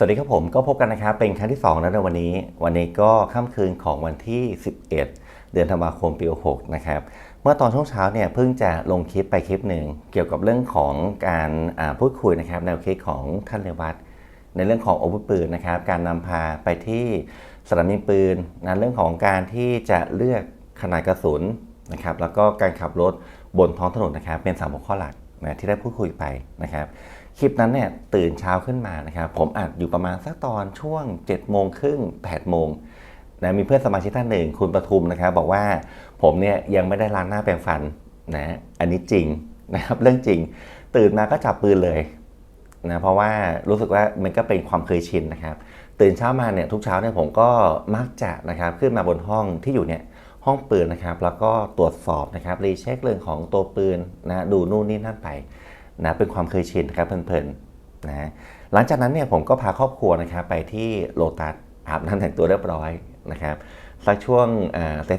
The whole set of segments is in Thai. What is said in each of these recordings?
สวัสดีครับผมก็พบกันนะครับเป็นครั้งที่2แล้วในวันนี้ วันนี้ก็ค่ำคืนของวันที่ 11 เดือนธันวาคมปี6นะครับเมื่อตอนช่วงเช้าเนี่ยเพิ่งจะลงคลิปไปคลิปหนึ่งเกี่ยวกับเรื่องของการพูดคุยนะครับแนวคิดของท่านเลวัตในเรื่องของอาวุธปืนนะครับการนำพาไปที่สนามยิงปืนนะเรื่องของการที่จะเลือกขนาดกระสุนนะครับแล้วก็การขับรถบนท้องถนนนะครับเป็นสามหัวข้อหลักนะที่ได้พูดคุยไปนะครับ คลิปนั้นเนี่ยตื่นเช้าขึ้นมานะครับผมอัดอยู่ประมาณสักตอนช่วง7จ็ดโมงครึ่งแปดโมงนะมีเพื่อนสมาชิกท่านหนึ่งคุณประทุมนะครับบอกว่าผมเนี่ยยังไม่ได้ล้างหน้าแปรงฟันนะอันนี้จริงนะครับเรื่องจริง ตื่นมาก็จับปืนเลยนะเพราะว่ารู้สึกว่ามันก็เป็นความเคยชินนะครับ ตื่นเช้ามาเนี่ยทุกเช้าเนี่ยผมก็มักจะนะครับขึ้นมาบนห้องที่อยู่เนี่ยห้องปืนนะครับ แล้วก็ตรวจสอบนะครับรีเช็คเรื่องของตัวปืนนะดูนู่นนี่นั่นไป นะเป็นความเคยชินครับเพลินๆนะหลังจากนั้นเนี่ยผมก็พาครอบครัวนะครับไปที่โลตัสอาบน้ำแต่งตัวเรียบร้อยนะครับสักช่วง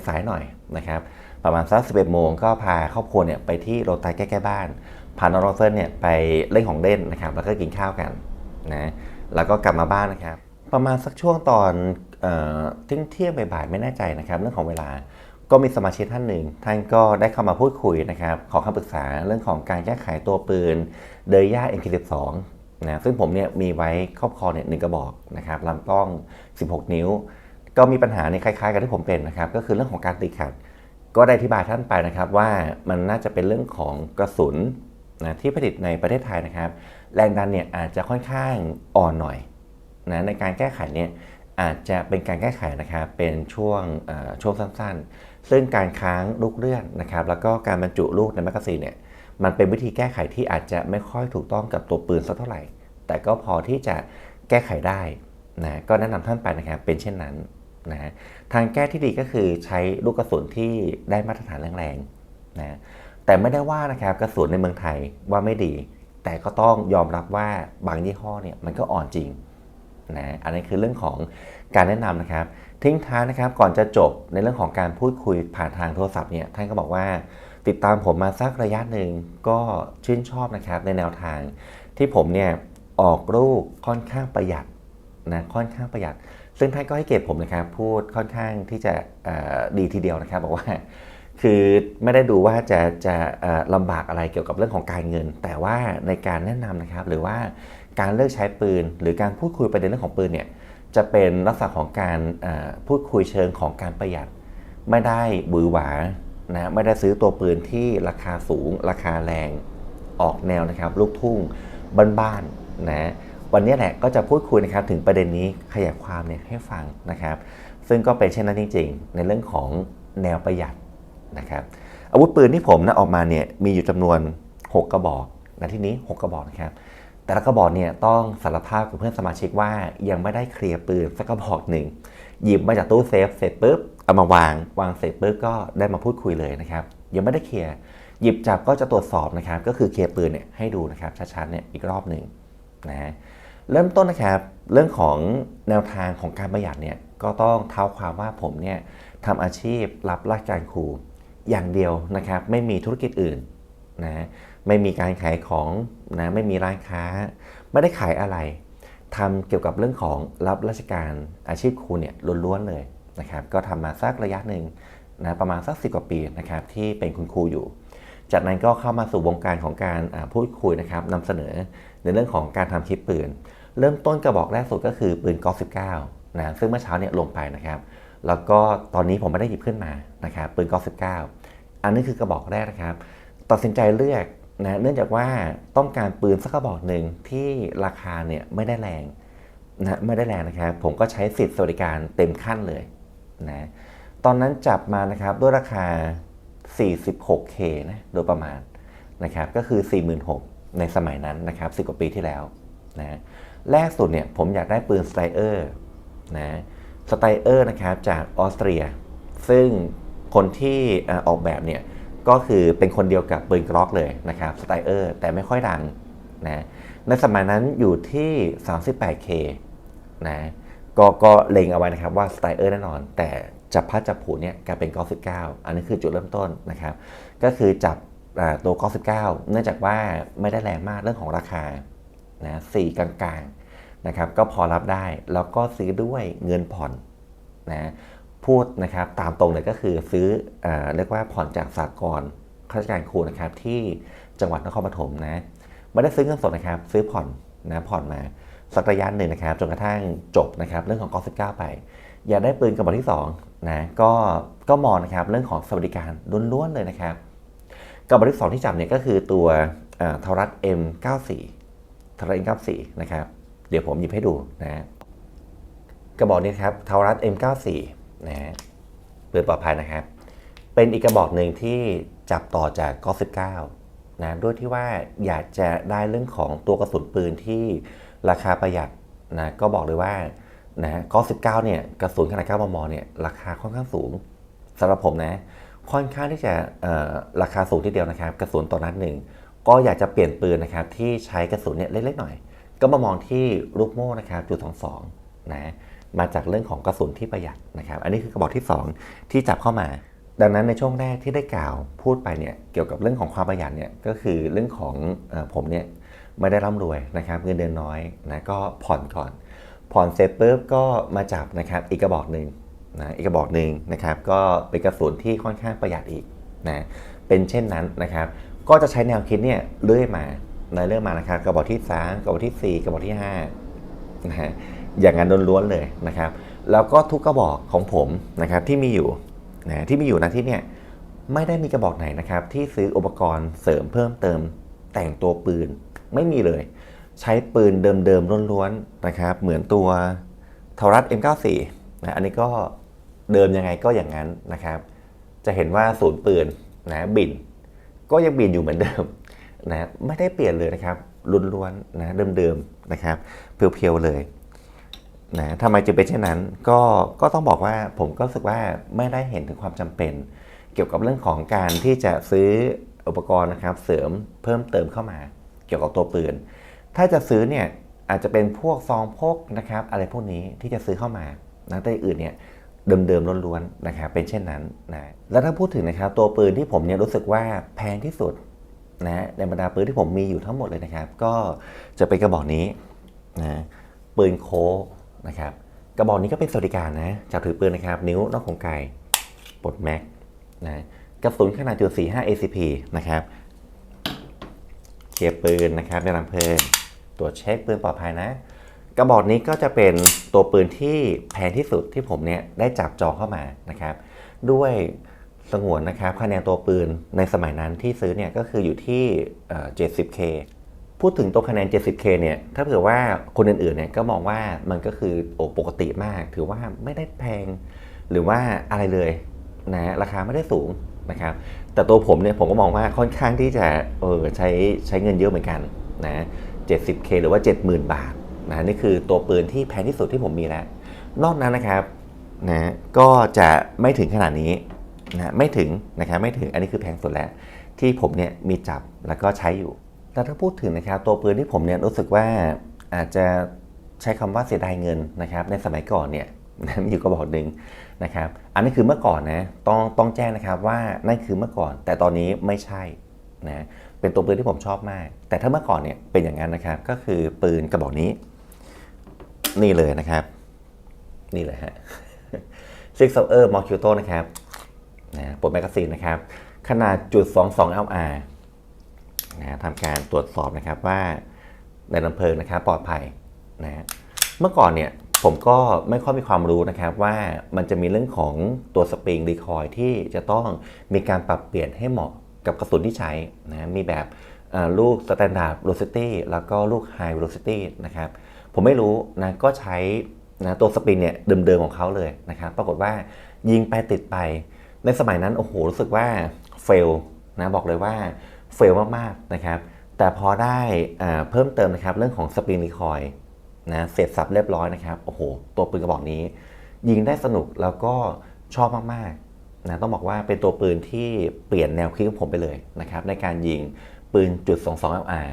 สายๆหน่อยนะครับประมาณสักสิบเอ็ดโมงก็พาครอบครัวเนี่ยไปที่โลตัสใกล้ๆบ้านพาน้องโรเซนเนี่ยไปเล่นของเล่นนะครับแล้วก็กินข้าวกันนะแล้วก็กลับมาบ้านนะครับ ประมาณสักช่วงตอนเที่ยงเที่ยงบ่ายๆไม่แน่ใจนะครับ เรื่องของเวลา ก็มีสมาชิกท่านหนึ่ง ท่านก็ได้เข้ามาพูดคุยนะครับ ขอคำปรึกษาเรื่องของการแก้ไขตัวปืนเดย่า M12 นะซึ่งผมเนี่ยมีไว้ครอบครองเนี่ยหนึ่งกระบอกนะครับลำกล้อง 16 นิ้ว ก็มีปัญหาในคล้ายๆ กับที่ผมเป็นนะครับ ก็คือเรื่องของการติดขัด ก็ได้อธิบายท่านไปนะครับว่ามันน่าจะเป็นเรื่องของกระสุนนะที่ผลิตในประเทศไทยนะครับ แรงดันเนี่ยอาจจะค่อนข้างอ่อนหน่อยนะในการแก้ไขเนี่ยอาจจะเป็นการแก้ไขนะครับเป็นช่วงช่วงสั้นๆ ซึ่งการค้างลูกเลื่อนนะครับ แล้วก็การบรรจุลูกในแมกกาซีนเนี่ย มันเป็นวิธีแก้ไขที่อาจจะไม่ค่อยถูกต้องกับตัวปืนสักเท่าไหร่ แต่ก็พอที่จะแก้ไขได้นะ ก็แนะนำท่านไปนะครับ เป็นเช่นนั้นนะทางแก้ที่ดีก็คือใช้ลูกกระสุนที่ได้มาตรฐานแรงๆนะ แต่ไม่ได้ว่านะครับกระสุนในเมืองไทยว่าไม่ดี แต่ก็ต้องยอมรับว่าบางยี่ห้อเนี่ยมันก็อ่อนจริงนะ อันนี้คือเรื่องของการแนะนำนะครับ ทิ้งท้ายนะครับก่อนจะจบในเรื่องของการพูดคุยผ่านทางโทรศัพท์เนี่ยท่านก็บอกว่า ติดตามผมมาสักระยะหนึ่งก็ชื่นชอบนะครับในแนวทาง ที่ผมเนี่ยออกรูปค่อนข้างประหยัดนะค่อนข้างประหยัด ซึ่งท่านก็ให้เกียรติผมนะครับพูดค่อนข้างที่จะดีทีเดียวนะครับบอกว่าคือไม่ได้ดูว่าจะจะลำบากอะไรเกี่ยวกับเรื่องของการเงิน แต่ว่าในการแนะนำนะครับหรือว่าการเลือกใช้ปืน หรือการพูดคุยประเด็นเรื่องของปืนเนี่ย จะเป็นลักษณะของการพูดคุยเชิงของการประหยัด ไม่ได้บือหวานะไม่ได้ซื้อตัวปืนที่ราคาสูง ราคาแรงออกแนวนะครับลูกทุ่งบ้านๆนะวันนี้แหละก็จะพูดคุยนะครับถึงประเด็นนี้ขยายความเนี่ยให้ฟังนะครับ ซึ่งก็เป็นเช่นนั้นจริง ๆ ในเรื่องของแนวประหยัดนะครับอาวุธปืนที่ผมนะออกมาเนี่ยมีอยู่จำนวน 6 กระบอกนะที่นี้ 6 กระบอกนะครับ แต่ละกระบอกเนี่ยต้องสารภาพกับเพื่อนสมาชิกว่ายังไม่ได้เคลียร์ปืนสักกระบอกหนึ่งหยิบมาจากตู้เซฟเสร็จปุ๊บเอามาวางวางเสร็จปุ๊บก็ได้มาพูดคุยเลยนะครับยังไม่ได้เคลียร์หยิบจับก็จะตรวจสอบนะครับก็คือเคลียร์ปืนเนี่ยให้ดูนะครับชัดๆเนี่ยอีกรอบหนึ่งนะเริ่มต้นนะครับเรื่องของแนวทางของการประหยัดเนี่ยก็ต้องเท้าความว่าผมเนี่ยทำอาชีพรับราชการครูอย่างเดียวนะครับไม่มีธุรกิจอื่นนะ ไม่มีการขายของนะไม่มีร้านค้า ไม่ได้ขายอะไรทำเกี่ยวกับเรื่องของรับราชการอาชีพครูเนี่ยล้วนๆเลยนะครับก็ทำมาสักระยะหนึ่งนะประมาณสักสิกว่าปีนะครับที่เป็นคุณครูอยู่ จากนั้นก็เข้ามาสู่วงการของการพูดคุยนะครับนำเสนอในเรื่องของการทำคลิปปืน เริ่มต้นกระบอกแรกสุดก็คือปืนกอล์ฟ19นะซึ่งเมื่อเช้าเนี่ยลงไปนะครับแล้วก็ตอนนี้ผมไม่ได้หยิบขึ้นมานะครับปืนกอล์ฟ19อันนี้คือกระบอกแรกนะครับ ตัดสินใจเลือก นะเนื่องจากว่าต้องการปืนสักกระบอกหนึ่งที่ราคาเนี่ยไม่ได้แรงนะไม่ได้แรงนะครับผมก็ใช้สิทธิ์สวัสดิการเต็มขั้นเลยนะตอนนั้นจับมานะครับด้วยราคา 46K นะโดยประมาณนะครับก็คือ 46,000ในสมัยนั้นนะครับสิกว่าปีที่แล้วนะแรกสุดเนี่ยผมอยากได้ปืนสไตเออร์นะสไตเออร์นะครับจากออสเตรีย ซึ่งคนที่ออกแบบเนี่ย ก็คือเป็นคนเดียวกับปืนกล็อกเลยนะครับสไตเออร์แต่ไม่ค่อยดังนะในสมัยนั้นอยู่ที่ 38K นะก็ก็เล็งเอาไว้นะครับว่าสไตเออร์แน่นอน แต่จับพัดจับผูเนี่ยกลายเป็นกอล์ฟ19 อันนี้คือจุดเริ่มต้นนะครับ ก็คือจับตัวกอล์ฟ19 เนื่องจากว่าไม่ได้แรงมากเรื่องของราคานะสี่กลางๆนะครับก็พอรับได้แล้วก็ซื้อด้วยเงินผ่อนนะ พูดนะครับตามตรงเลยก็คือซื้อเอเรียกว่าผ่อนจากสากลข้าราชการครูนะครับที่จังหวัดนครปฐมนะไม่ได้ซื้อเงินสดนะครับ ซื้อผ่อนนะผ่อนมาสักระยะหนึ่งนะครับจนกระทั่งจบนะครับเรื่องของกอ19ไป อยากได้ปืนกระบอกที่2นะก็ก็มองนะครับเรื่องของสวัสดิการล้วนๆเลยนะครับกระบอกที่2ที่จับเนี่ยก็คือตัวเทารัต M94 เทารัต M94 นะครับเดี๋ยวผมหยิบให้ดูนะกระบอกนี้ครับเทารัต M94 นะฮะปืนปลอดภัยนะครับ เป็นอีกกระบอกหนึ่งที่จับต่อจากกอ19นะด้วยที่ว่าอยากจะได้เรื่องของตัวกระสุนปืนที่ราคาประหยัดนะก็บอกเลยว่านะกอ19เนี่ยกระสุนขนาด9มมเนี่ยราคาค่อนข้างสูงสำหรับผมนะค่อนข้างที่จะราคาสูงทีเดียวนะครับ กระสุนต่อนัดหนึ่งก็อยากจะเปลี่ยนปืนนะครับที่ใช้กระสุนเนี่ยเล็กๆหน่อย ก็มามองที่ลูกโม่นะครับจุดสองสองนะ มาจากเรื่องของกระสุนที่ประหยัดนะครับ อันนี้คือกระบอกที่ 2 ที่จับเข้ามา ดังนั้นในช่วงแรกที่ได้กล่าวพูดไปเนี่ยเกี่ยวกับเรื่องของความประหยัดเนี่ยก็คือเรื่องของอผมเนี่ยไม่ได้ร่ำรวยนะครับเงินเดือนน้อยนะก็ผ่อนก่อน ผ่อนเสร็จปุ๊บก็มาจับนะครับอีกกระบอกหนึ่งนะอีกกระบอกหนึ่งนะครับก็เป็นกระสุนที่ค่อนข้างประหยัดอีกนะเป็นเช่นนั้นนะครับ ก็จะใช้แนวคิดเนี่ยเรื่อยมาในเรื่องมานะครับกระบอกที่3กระบอกที่ 4กระบอกที่5นะฮะ อย่างนั้นล้วนๆเลยนะครับ แล้วก็ทุกกระบอกของผมนะครับที่มีอยู่นะที่มีอยู่นะที่เนี่ยไม่ได้มีกระบอกไหนนะครับ ที่ซื้ออุปกรณ์เสริมเพิ่มเติม แต่งตัวปืนไม่มีเลย ใช้ปืนเดิมๆล้วนๆนะครับ เหมือนตัวทารัส M94 นะอันนี้ก็เดิมยังไงก็อย่างนั้นนะครับ จะเห็นว่าศูนย์ปืนนะบิน ก็ยังบินอยู่เหมือนเดิมนะไม่ได้เปลี่ยนเลยนะครับล้วนๆนะเดิมๆนะครับเพียวๆเลย นะทำไมจึงเป็นเช่นนั้น ก็ก็ต้องบอกว่าผมก็รู้สึกว่าไม่ได้เห็นถึงความจำเป็น เกี่ยวกับเรื่องของการที่จะซื้ออุปกรณ์นะครับ เสริมเพิ่มเติมเข้ามา เกี่ยวกับตัวปืน ถ้าจะซื้อเนี่ยอาจจะเป็นพวกซองพกนะครับ อะไรพวกนี้ที่จะซื้อเข้ามานะแต่อื่นเนี่ยเดิมๆล้วนๆนะครับเป็นเช่นนั้นนะแล้วถ้าพูดถึงนะครับตัวปืนที่ผมเนี่ยรู้สึกว่าแพงที่สุดนะในบรรดาปืนที่ผมมีอยู่ทั้งหมดเลยนะครับ ก็จะเป็นกระบอกนี้นะปืนโค นะครับกระบอกนี้ก็เป็นสวัสดิการนะจับถือปืนนะครับ นิ้วนอกของไกปลดแม็กนะกระสุนขนาดจุด45 ACP นะครับเกียร์ปืนนะครับได้ลำเพลิงตรวจเช็คปืนปลอดภัยนะ กระบอกนี้ก็จะเป็นตัวปืนที่แพงที่สุดที่ผมเนี่ยได้จับจองเข้ามานะครับ ด้วยสงวนนะครับคะแนนตัวปืนในสมัยนั้นที่ซื้อเนี่ยก็คืออยู่ที่ 70k พูดถึงตัวคะแนน 70k เนี่ย ถ้าเผื่อว่าคนอื่นๆ เนี่ยก็มองว่ามันก็คือโอปกติมาก ถือว่าไม่ได้แพง หรือว่าอะไรเลยนะราคาไม่ได้สูงนะครับ แต่ตัวผมเนี่ยผมก็มองว่าค่อนข้างที่จะเออใช้ใช้เงินเยอะเหมือนกันนะ 70k หรือว่า 70,000 บาทนะนี่คือตัวปืนที่แพงที่สุดที่ผมมีแล้ว นอกนั้นนะครับนะก็จะไม่ถึงขนาดนี้นะไม่ถึงนะครับไม่ถึงอันนี้คือแพงสุดแล้ว ที่ผมเนี่ยมีจับแล้วก็ใช้อยู่ แต่ถ้าพูดถึงนะครับตัวปืนที่ผมเนี่ยรู้สึกว่าอาจจะใช้คำว่าเสียดายเงินนะครับ ในสมัยก่อนเนี่ยมีอยู่กระบอกหนึ่งนะครับ อันนี้คือเมื่อก่อนนะต้องต้องแจ้งนะครับว่านั่นคือเมื่อก่อน แต่ตอนนี้ไม่ใช่นะเป็นตัวปืนที่ผมชอบมาก แต่ถ้าเมื่อก่อนเนี่ยเป็นอย่างนั้นนะครับ ก็คือปืนกระบอกนี้ นี่เลยนะครับ นี่เลยฮะ Six of Er m o r c u t o นะครับนะปลดแมกกาซีนนะครับ ขนาดจุด 22 LR นะทำการตรวจสอบนะครับว่าในลำเพลิงนะครับปลอดภัยนะเมื่อก่อนเนี่ยผมก็ไม่ค่อยมีความรู้นะครับว่ามันจะมีเรื่องของตัวสปริงรีคอยที่จะต้องมีการปรับเปลี่ยนให้เหมาะกับกระสุนที่ใช้นะมีแบบลูก Standard Velocity แล้วก็ลูก High Velocity นะครับผมไม่รู้นะก็ใช้นะตัวสปริงเนี่ยเดิมๆของเขาเลยนะครับปรากฏว่ายิงไปติดไปในสมัยนั้นโอ้โหรู้สึกว่าเฟลนะบอกเลยว่า เฟลมากๆนะครับ แต่พอได้เพิ่มเติมนะครับเรื่องของสปริงรีคอยนะเสร็จสับเรียบร้อยนะครับโอ้โห ตัวปืนกระบอกนี้ ยิงได้สนุกแล้วก็ชอบมากๆนะต้องบอกว่าเป็นตัวปืนที่เปลี่ยนแนวคิดของผมไปเลยนะครับในการยิงปืนจุด22 LR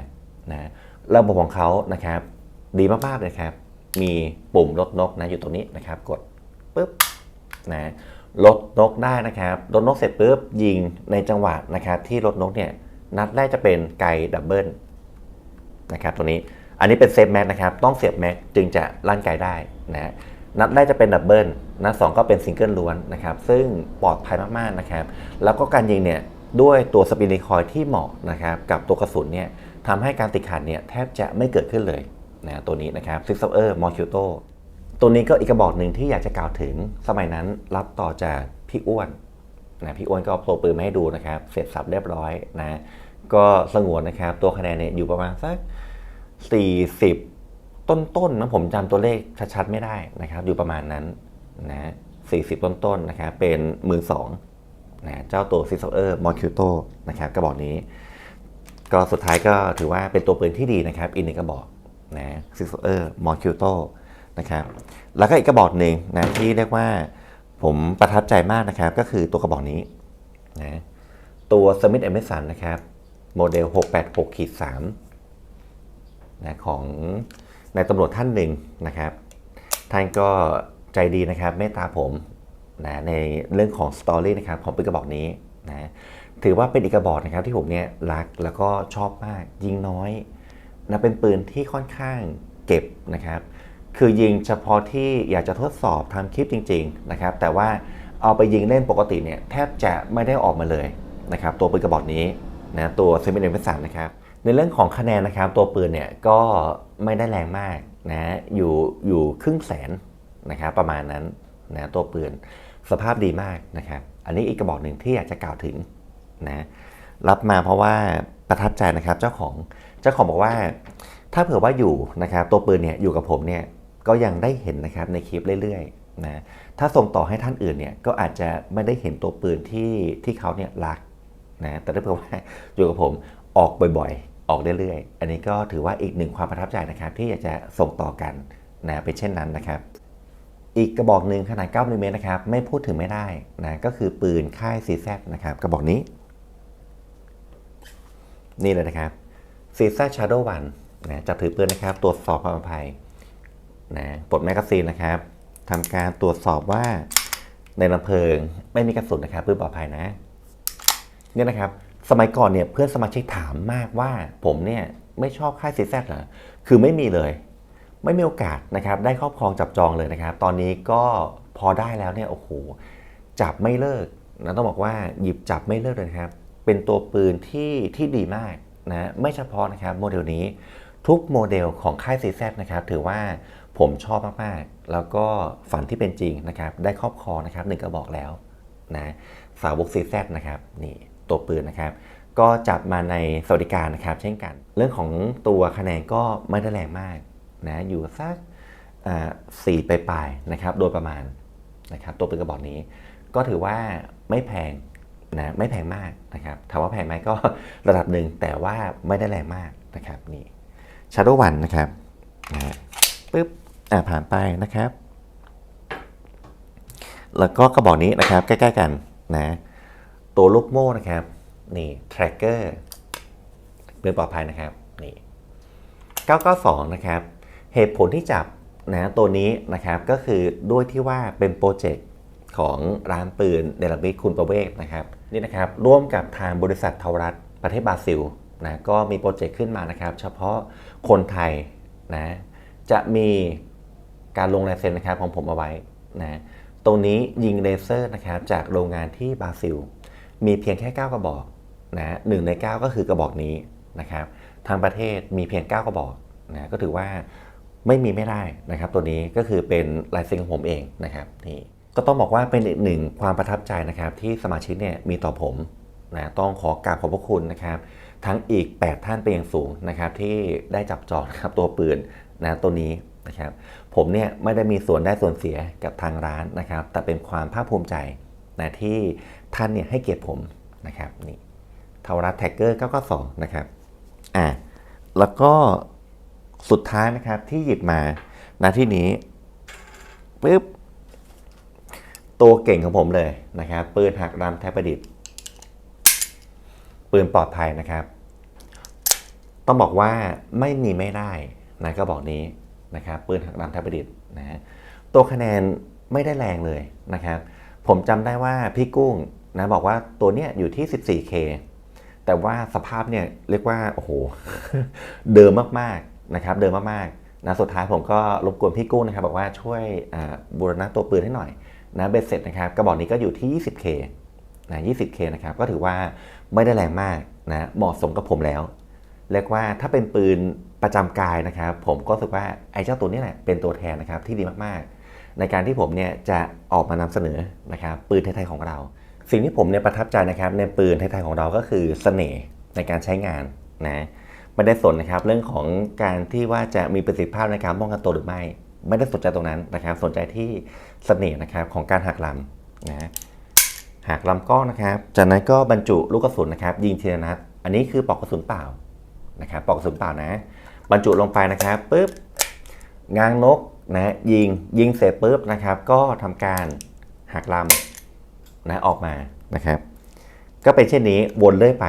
นะระบบของเขานะครับ ดีมากๆเลยครับ มีปุ่มลดนกนะอยู่ตรงนี้นะครับ กดปุ๊บนะลดนกได้นะครับลดนกเสร็จปุ๊บยิงในจังหวะนะครับที่ลดนกเนี่ย นัดแรกจะเป็นไกดับเบิลนะครับตัวนี้อันนี้เป็นเซฟแม็กนะครับ ต้องเสียบแม็กจึงจะลั่นไกลได้นะนัดแรกจะเป็นดับเบิลนัดสองก็เป็นซิงเกิลล้วนนะครับ ซึ่งปลอดภัยมากๆนะครับ แล้วก็การยิงเนี่ยด้วยตัวสปินรีคอยที่เหมาะนะครับกับตัวกระสุนเนี่ยทำให้การติดขัดเนี่ยแทบจะไม่เกิดขึ้นเลยนะตัวนี้นะครับซิกซ์เออร์มอคิวโตตัวนี้ก็อีกกระบอกหนึ่งที่อยากจะกล่าวถึงสมัยนั้นรับต่อจากพี่อ้วน นะพี่อ้วนก็เอาโปรปืนมาให้ดูนะครับ เสร็จสับเรียบร้อยนะ ก็สงวนนะครับ ตัวคะแนนเนี่ยอยู่ประมาณสัก 40 ต้นๆนะผมจำตัวเลขชัดๆไม่ได้นะครับ อยู่ประมาณนั้นนะ40 ต้นๆนะครับ เป็นมือสองนะเจ้าตัวซิซเออร์มอคิวโตนะครับกระบอกนี้ ก็สุดท้ายก็ถือว่าเป็นตัวปืนที่ดีนะครับอีกหนึ่งกระบอกนะซิซเออร์มอคิวโตนะครับ แล้วก็อีกกระบอกหนึ่งนะที่เรียกว่า ผมประทับใจมากนะครับ ก็คือตัวกระบอกนี้นะตัว Smith e m e s o n นะครับ โมเดล 686ขีด3นะของนายตำรวจท่านหนึ่งนะครับ ท่านก็ใจดีนะครับเมตตาผมนะในเรื่องของสตอรี่นะครับของปืนกระบอกนี้นะถือว่าเป็นอีกกระบอกนะครับที่ผมเนี่ยรักแล้วก็ชอบมากยิงน้อยนะเป็นปืนที่ค่อนข้างเก็บนะครับ คือยิงเฉพาะที่อยากจะทดสอบทำคลิปจริงๆนะครับแต่ว่าเอาไปยิงเล่นปกติเนี่ยแทบจะไม่ได้ออกมาเลยนะครับตัวปืนกระบอกนี้นะตัวเซมิเนเวสันนะครับในเรื่องของคะแนนนะครับตัวปืนเนี่ยก็ไม่ได้แรงมากนะอยู่อยู่ครึ่งแสนนะครับประมาณนั้นนะตัวปืนสภาพดีมากนะครับอันนี้อีกกระบอกหนึ่งที่อยากจะกล่าวถึงนะรับมาเพราะว่าประทับใจนะครับเจ้าของเจ้าของบอกว่า ถ้าเผื่อว่าอยู่นะครับตัวปืนเนี่ยอยู่กับผมเนี่ย ก็ยังได้เห็นนะครับในคลิปเรื่อยๆนะถ้าส่งต่อให้ท่านอื่นเนี่ยก็อาจจะไม่ได้เห็นตัวปืนที่ที่เขาเนี่ยรักนะแต่ถ้าเผื่อว่าอยู่กับผมออกบ่อยๆ ออกเรื่อยๆ อันนี้ก็ถือว่าอีกหนึ่งความประทับใจนะครับ ที่อยากจะส่งต่อกันนะเป็นเช่นนั้นนะครับ อีกกระบอกหนึ่งขนาด9มิลลิเมตรนะครับไม่พูดถึงไม่ได้นะก็คือปืนค่าย CZ นะครับกระบอกนี้ นี่เลยนะครับ CZ Shadow 1นะจับถือปืนนะครับตรวจสอบความปลอดภัย นะปลดแมกกาซีนนะครับทำการตรวจสอบว่าในลำเพลิงไม่มีกระสุนนะครับปืนปลอดภัยนะเนี่ยนะครับ สมัยก่อนเนี่ยเพื่อนสมาชิกถามมากว่าผมเนี่ยไม่ชอบค่าย CZ เหรอคือไม่มีเลย ไม่มีโอกาสนะครับได้ครอบครองจับจองเลยนะครับ ตอนนี้ก็พอได้แล้วเนี่ยโอ้โหจับไม่เลิกนะต้องบอกว่าหยิบจับไม่เลิกเลยนะครับ เป็นตัวปืนที่ที่ดีมากนะไม่เฉพาะนะครับโมเดลนี้ทุกโมเดลของค่าย CZ นะครับถือว่า ผมชอบมากๆ แล้วก็ฝันที่เป็นจริงนะครับ ได้ครอบครองนะครับหนึ่งกระบอกแล้วนะสาวก CZ นะครับนี่ตัวปืนนะครับ ก็จับมาในสวัสดิการนะครับ เช่นกัน เรื่องของตัวคะแนนก็ไม่ได้แรงมากนะอยู่สักสี่ไปลายนะครับ โดยประมาณนะครับ ตัวปืนกระบอกนี้ ก็ถือว่าไม่แพงนะไม่แพงมากนะครับถามว่าแพงไหมก็ระดับหนึ่งแต่ว่าไม่ได้แรงมากนะครับนี่ Shadow 1นะครับนะปึ๊บ อ่าผ่านไปนะครับ แล้วก็กระบอกนี้นะครับ ใกล้ๆกันนะ ตัวลูกโม่นะครับ นี่ tracker เป็นปลอดภัยนะครับ นี่ 992 นะครับ เหตุผลที่จับนะตัวนี้นะครับก็คือด้วยที่ว่าเป็นโปรเจกต์ของร้านปืนเนลมิคุณประเวศนะครับนี่นะครับร่วมกับทางบริษัทเทารัฐประเทศบราซิลนะก็มีโปรเจกต์ขึ้นมานะครับ เฉพาะคนไทยนะจะมี การลงลายเซ็นนะครับของผมเอาไว้นะตรงนี้ยิงเลเซอร์นะครับจากโรงงานที่บราซิล มีเพียงแค่ 9 กระบอกนะหนึ่งใน 9 ก็คือกระบอกนี้นะครับทางประเทศมีเพียง 9 กระบอกนะก็ถือว่าไม่มีไม่ได้นะครับ ตัวนี้ก็คือเป็นลายเซ็นของผมเองนะครับนี่ก็ต้องบอกว่าเป็นอีกหนึ่งความประทับใจนะครับ ที่สมาชิกเนี่ยมีต่อผมนะต้องขอกราบขอบพระคุณนะครับ ทั้งอีก 8 ท่านเป็นอย่างสูงนะครับ ที่ได้จับจองครับตัวปืนนะตัวนี้ นะครับผมเนี่ยไม่ได้มีส่วนได้ส่วนเสียกับทางร้านนะครับ แต่เป็นความภาคภูมิใจนะที่ท่านเนี่ยให้เกียรติผมนะครับนี่ทาวรัสแท็กเกอร์992นะครับอ่าแล้วก็สุดท้ายนะครับที่หยิบมาณที่นี้ปึ๊บตัวเก่งของผมเลยนะครับ ปืนหักรำแทบประดิษฐ์ ปืนปลอดภัยนะครับ ต้องบอกว่าไม่มีไม่ได้นะก็บอกนี้ นะครับปืนหักรำแทบประดิษฐ์นะตัวคะแนนไม่ได้แรงเลยนะครับผมจำได้ว่าพี่กุ้งนะบอกว่าตัวเนี้ยอยู่ที่ 14K แต่ว่าสภาพเนี่ยเรียกว่าโอ้โหเดิมมากๆนะครับเดิมมากๆนะสุดท้ายผมก็รบกวนพี่กุ้งนะครับบอกว่าช่วยบูรณะตัวปืนให้หน่อยนะเบ็ดเสร็จนะครับกระบอกนี้ก็อยู่ที่ 20K นะ 20K นะครับก็ถือว่าไม่ได้แรงมากนะเหมาะสมกับผมแล้ว เรียกว่าถ้าเป็นปืน ประจำกายนะครับ ผมก็รู้สึกว่าไอ้เจ้าตัวนี้แหละเป็นตัวแทนนะครับที่ดีมากๆ ในการที่ผมเนี่ยจะออกมานำเสนอนะครับปืนไทยๆของเรา สิ่งที่ผมเนี่ยประทับใจนะครับในปืนไทยๆของเราก็คือเสน่ห์ในการใช้งานนะไม่ได้สนนะครับเรื่องของการที่ว่าจะมีประสิทธิภาพในการป้องกันตัวหรือไม่ ไม่ได้สนใจตรงนั้นนะครับ สนใจที่เสน่ห์นะครับของการหักลำนะหักลำกล้องนะครับ จากนั้นก็บรรจุลูกกระสุนนะครับ ยิงทีละนัด อันนี้คือปลอกกระสุนเปล่านะครับปลอกกระสุนเปล่านะ บรรจุลงไปนะครับปุ๊บงางนกนะยิงยิงเสร็จปุ๊บนะครับ ก็ทำการหักลำนะออกมานะครับ ก็เป็นเช่นนี้วนเรื่อยไป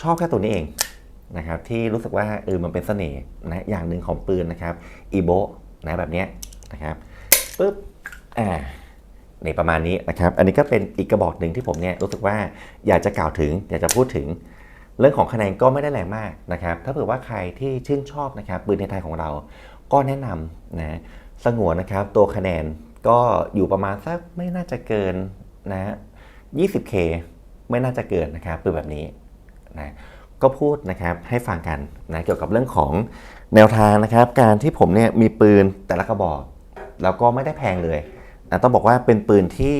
ชอบแค่ตัวนี้เองนะครับ ที่รู้สึกว่าเออมันเป็นเสน่ห์นะอย่างหนึ่งของปืนนะครับอีโบนะแบบนี้นะครับปุ๊บอ่าในประมาณนี้นะครับ อันนี้ก็เป็นอีกกระบอกหนึ่งที่ผมเนี่ยรู้สึกว่าอยากจะกล่าวถึง อยากจะพูดถึง เรื่องของคะแนนก็ไม่ได้แรงมากนะครับ ถ้าเผื่อว่าใครที่ชื่นชอบนะครับปืนในไทยของเรา ก็แนะนำนะสงวนนะครับตัวคะแนนก็อยู่ประมาณสักไม่น่าจะเกินนะ 20K ไม่น่าจะเกินนะครับปืนแบบนี้นะก็พูดนะครับให้ฟังกันนะเกี่ยวกับเรื่องของแนวทางนะครับ การที่ผมเนี่ยมีปืนแต่ละกระบอก แล้วก็ไม่ได้แพงเลยนะต้องบอกว่าเป็นปืนที่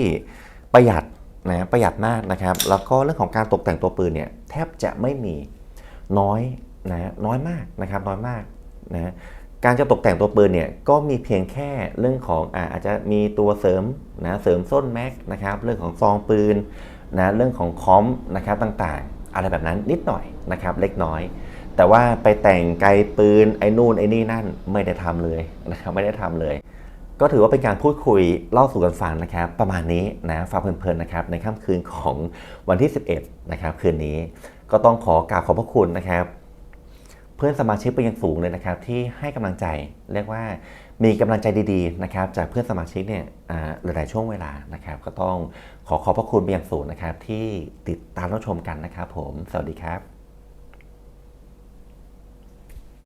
ประหยัด นะประหยัดมากนะครับ แล้วก็เรื่องของการตกแต่งตัวปืนเนี่ยแทบจะไม่มีน้อยนะน้อยมากนะครับน้อยมากนะการจะตกแต่งตัวปืนเนี่ยก็มีเพียงแค่เรื่องของอาอาจจะมีตัวเสริมนะเสริมส้นแม็กนะครับเรื่องของซองปืนนะเรื่องของคอมนะครับต่างๆ อะไรแบบนั้นนิดหน่อยนะครับเล็กน้อย แต่ว่าไปแต่งไกลปืนไอ้นู่นไอ้นี่นั่นไม่ได้ทำเลยนะครับไม่ได้ทำเลย ก็ถือว่าเป็นการพูดคุยเล่าสู่กันฟังนะครับ ประมาณนี้นะฟังเพลินๆนะครับในค่ำคืนของวันที่ 11 นะครับ คืนนี้ก็ต้องขอกราบขอบพระคุณนะครับ เพื่อนสมาชิกเป็นอย่างสูงเลยนะครับ ที่ให้กำลังใจเรียกว่ามีกำลังใจดีๆนะครับ จากเพื่อนสมาชิกเนี่ยหลายๆช่วงเวลานะครับ ก็ต้องขอขอบพระคุณเป็นอย่างสูงนะครับ ที่ติดตามรับชมกันนะครับ ผม สวัสดีครับ